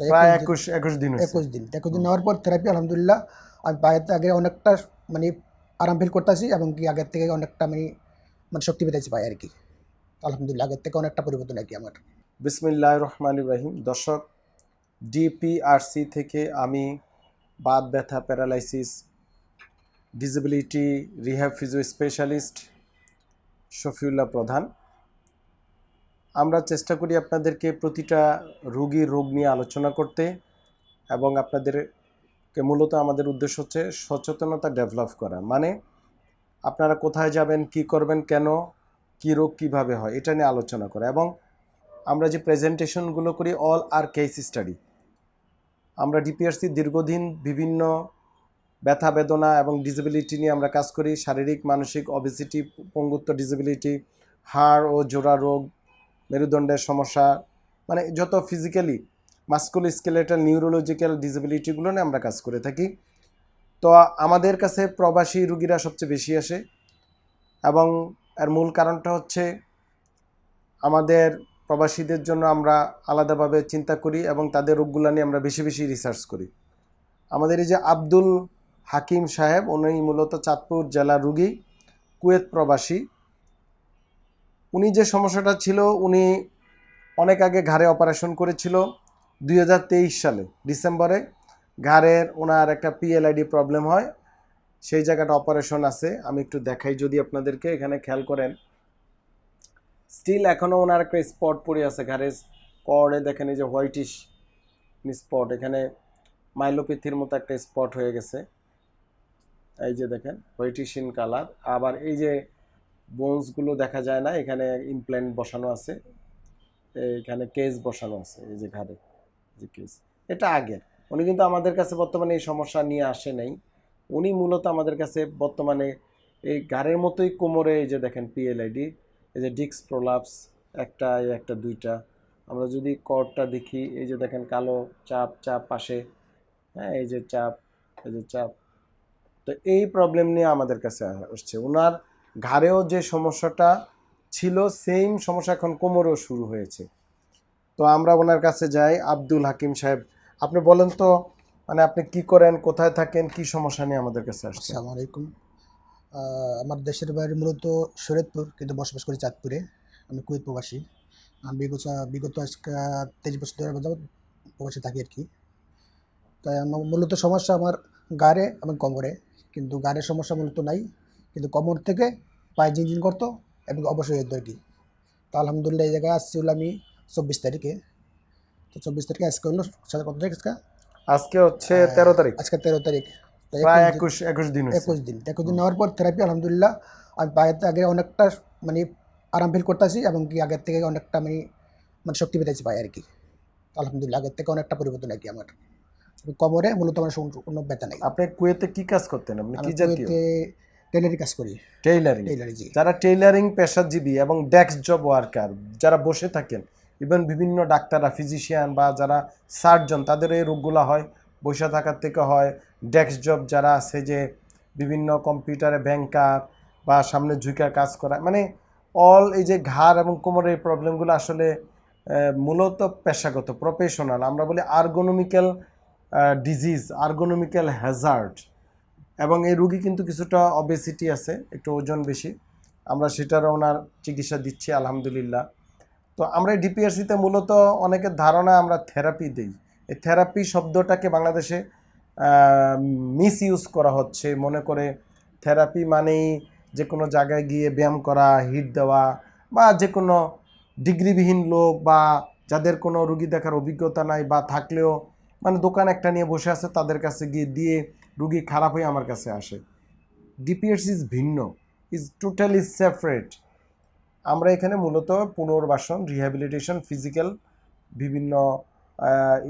প্রায় একুশ একুশ দিন একুশ দিন। একুশ দিন নেওয়ার পর থেরাপি আলহামদুলিল্লাহ আমি পায়ের আগে অনেকটা মানে আরাম ফিল করতেছি এবং কি আগের থেকে অনেকটা মানে মানে শক্তি পেতেছি পায়ে আর কি। আলহামদুলিল্লাহ আগের থেকে অনেকটা পরিবর্তন আর কি আমার। বিসমিল্লাহ রহমান ইব্রাহিম দর্শক ডিপিআরসি থেকে আমি বাত ব্যথা paralysis disability rehab physio specialist Shafiullah Pradhan. আমরা চেষ্টা করি আপনাদেরকে প্রতিটা রোগীর রোগ নিয়ে আলোচনা করতে এবং আপনাদেরকে মূলত আমাদের উদ্দেশ্য হচ্ছে সচেতনতা ডেভেলপ করা। মানে আপনারা কোথায় যাবেন, কি করবেন, কেন, কী রোগ কীভাবে হয়, এটা নিয়ে আলোচনা করা। এবং আমরা যে প্রেজেন্টেশনগুলো করি অল আর কেস স্টাডি আমরা ডিপিআরসি দীর্ঘদিন বিভিন্ন ব্যথা, বেদনা এবং ডিসেবিলিটি নিয়ে আমরা কাজ করি। শারীরিক, মানসিক অবেসিটি পঙ্গুত্ব ডিসেবিলিটি হাড় ও জোড়া রোগ মেরুদণ্ডের সমস্যা মানে যত ফিজিক্যালি মাস্কুল স্কেলেটাল নিউরোলজিক্যাল ডিসেবিলিটিগুলো নিয়ে আমরা কাজ করে থাকি। তো আমাদের কাছে প্রবাসী রুগীরা সবচেয়ে বেশি আসে এবং এর মূল কারণটা হচ্ছে আমাদের প্রবাসীদের জন্য আমরা আলাদাভাবে চিন্তা করি এবং তাদের রোগগুলো নিয়ে আমরা বেশি বেশি রিসার্চ করি। আমাদের এই যে আব্দুল হাকিম সাহেব, উনি মূলত চাঁদপুর জেলার রুগী, কুয়েত প্রবাসী। উনি যে সমস্যাটা ছিল, উনি অনেক আগে ঘাড়ে অপারেশন করেছিল দুই হাজার তেইশ সালে, ডিসেম্বরে। ঘাড়ের ওনার একটা পিএলআইডি প্রবলেম হয়, সেই জায়গাটা অপারেশন আছে। আমি একটু দেখাই যদি আপনাদেরকে, এখানে খেয়াল করেন। স্টিল এখনও ওনার একটা স্পট পড়ে আছে ঘাড়ে কর্ডে দেখেন এই যে হোয়াইটিশ স্পট এখানে মাইলোপ্যাথির মতো একটা স্পট হয়ে গেছে। এই যে দেখেন হোয়াইটিশ ইন কালার আবার এই যে বোনসগুলো দেখা যায় না, এখানে ইমপ্ল্যান্ট বসানো আছে, এখানে কেস বসানো আছে, এই যে ঘাড়ে যে কেস এটা আগের। উনি কিন্তু আমাদের কাছে বর্তমানে এই সমস্যা নিয়ে আসে নাই। উনি মূলত আমাদের কাছে বর্তমানে এই গাড়ের মতোই কোমরে, এই যে দেখেন পিএলআইডি এই যে ডিক্স প্রোলাপস একটা একটা, দুইটা। আমরা যদি কর্ডটা দেখি, এই যে দেখেন কালো চাপ চাপ পাশে হ্যাঁ এই যে চাপ, এই যে চাপ। তো এই প্রবলেম নিয়ে আমাদের কাছে আসছে। ওনার ঘাড়েও যে সমস্যাটা ছিল সেম সমস্যা এখন কোমরেও শুরু হয়েছে। তো আমরা ওনার কাছে যাই, আব্দুল হাকিম সাহেব, আপনি বলেন তো মানে আপনি কি করেন, কোথায় থাকেন, কি সমস্যা নিয়ে আমাদের কাছে আসছে আসসালামু আলাইকুম। আমার দেশের বাইরে মূলত শরীয়তপুর, কিন্তু বসবাস করি চাঁদপুরে। আমি কুয়েত প্রবাসী। আমি বিগত বিগত আজকে তেইশ বছর ধরে যাবত প্রবাসী থাকি আর কি। তাই আমার মূলত সমস্যা আমার গাড়ে এবং কোমরে। কিন্তু গাড়ের সমস্যা মূলত নাই। কিন্তু কোমর থেকে পায়ে ঝিনঝিন করতো এবং অবশ্যই কি। তো আলহামদুলিল্লাহ এই জায়গায় আসছি হলো আমি চব্বিশ তারিখে। তো চব্বিশ তারিখে আজকে হলো সাথে কত তারিখ আজকে? আজকে হচ্ছে তেরো তারিখ। আজকে তেরো তারিখ। প্রায় একুশ দিন- একুশ দিন। একুশ দিন। একুশ দিন নেওয়ার পর থেরাপি আলহামদুলিল্লাহ আমি পায়ের আগে অনেকটা মানে আরাম ফিল করতেছি এবং কি আগের থেকে অনেকটা মানে মানে শক্তি পেতেছি পায়ে আর কি। আলহামদুলিল্লাহ আগের থেকে অনেকটা পরিবর্তন আর কি আমার। কোমরে মূলত আমার কোনো ব্যথা নেই। আপনি কুয়েতে কি কাজ করতেন? আপনি আমি কি জাতীয়? টেলারি কাজ করি। টেইলারিং টেলারি যারা টেইলারিং পেশাজীবী এবং ডেস্ক জব ওয়ার্কার যারা বসে থাকেন ইভেন বিভিন্ন ডাক্তাররা ফিজিশিয়ান বা যারা সার্জন তাদের এই রোগগুলো হয়। বসে থাকার থেকে হয় ডেস্ক জব যারা আছে যে বিভিন্ন কম্পিউটারে ব্যাংকার বা সামনে ঝুঁকার কাজ করা মানে অল এই যে ঘাড় এবং কোমরের এই প্রবলেমগুলো আসলে মূলত পেশাগত প্রফেশনাল আমরা বলি আর্গোনমিক্যাল ডিজিজ আর্গোনমিক্যাল হ্যাজার্ড এবং এই রুগী কিন্তু কিছুটা অবেসিটি আছে, একটু ওজন বেশি। আমরা সেটারও ওনার চিকিৎসা দিচ্ছি, আলহামদুলিল্লাহ। তো আমরা ডিপিআরসিতে মূলত অনেকের ধারণা আমরা থেরাপি দিই। এই থেরাপি শব্দটাকে বাংলাদেশে মিস ইউজ করা হচ্ছে। মনে করে থেরাপি মানেই যে কোনো জায়গায় গিয়ে ব্যায়াম করা হিট দেওয়া, বা যে কোনো ডিগ্রিবিহীন লোক বা যাদের কোনো রুগী দেখার অভিজ্ঞতা নাই বা থাকলেও মানে দোকান একটা নিয়ে বসে আছে, তাদের কাছে গিয়ে দিয়ে রুগী খারাপ হয়ে আমার কাছে আসে। ডিপিএস ইজ ভিন্ন ইজ টোটালি সেপারেট আমরা এখানে মূলত পুনর্বাসন রিহ্যাবিলিটেশন ফিজিক্যাল বিভিন্ন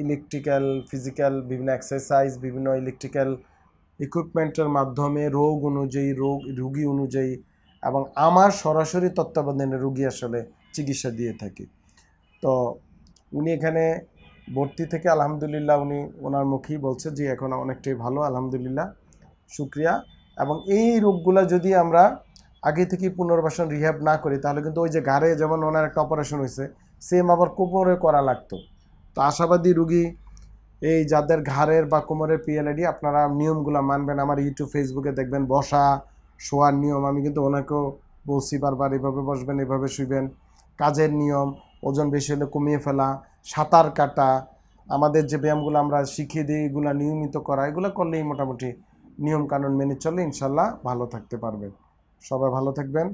ইলেকট্রিক্যাল ফিজিক্যাল বিভিন্ন এক্সারসাইজ বিভিন্ন ইলেকট্রিক্যাল ইকুইপমেন্টের মাধ্যমে রোগ অনুযায়ী, রোগ, রুগী অনুযায়ী এবং আমার সরাসরি তত্ত্বাবধানে রুগী আসলে চিকিৎসা দিয়ে থাকি। তো উনি এখানে ভর্তি থেকে আলহামদুলিল্লাহ উনি ওনার মুখেই বলছে যে এখন অনেকটাই ভালো, আলহামদুলিল্লাহ, শুক্রিয়া। এবং এই রোগগুলো যদি আমরা আগে থেকে পুনর্বাসন রিহ্যাব না করি, তাহলে কিন্তু ওই যে ঘাড়ে যেমন ওনার একটা অপারেশন হয়েছে সেম আবার কোমরে করা লাগতো। তো আশাবাদী রুগী, এই যাদের ঘাড়ের বা কোমরের পিএলআইডি আপনারা নিয়মগুলো মানবেন। আমার ইউটিউব ফেসবুকে দেখবেন, বসা, শোয়ার নিয়ম, আমি কিন্তু ওনাকেও বলছি বারবার, এভাবে বসবেন, এভাবে শুইবেন। কাজের নিয়ম ওজন বেশি হলে কমিয়ে ফেলা সাঁতার কাটা আমাদের যে ব্যায়ামগুলো আমরা শিখিয়ে দিই এগুলো নিয়মিত করা এগুলো করলেই মোটামুটি নিয়ম কানুন মেনে চললে ইনশাল্লাহ ভালো থাকতে পারবেন। সবাই ভালো থাকবেন।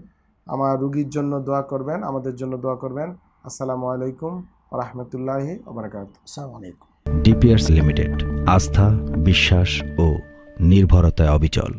আমার রুগীর জন্য দোয়া করবেন আমাদের জন্য দোয়া করবেন। আসসালামু আলাইকুম রহমতুল্লাহি ওবরাকাত আসসালামু আলাইকুম। ডিপিআরস লিমিটেড আস্থা বিশ্বাস ও নির্ভরতায় অবিচল।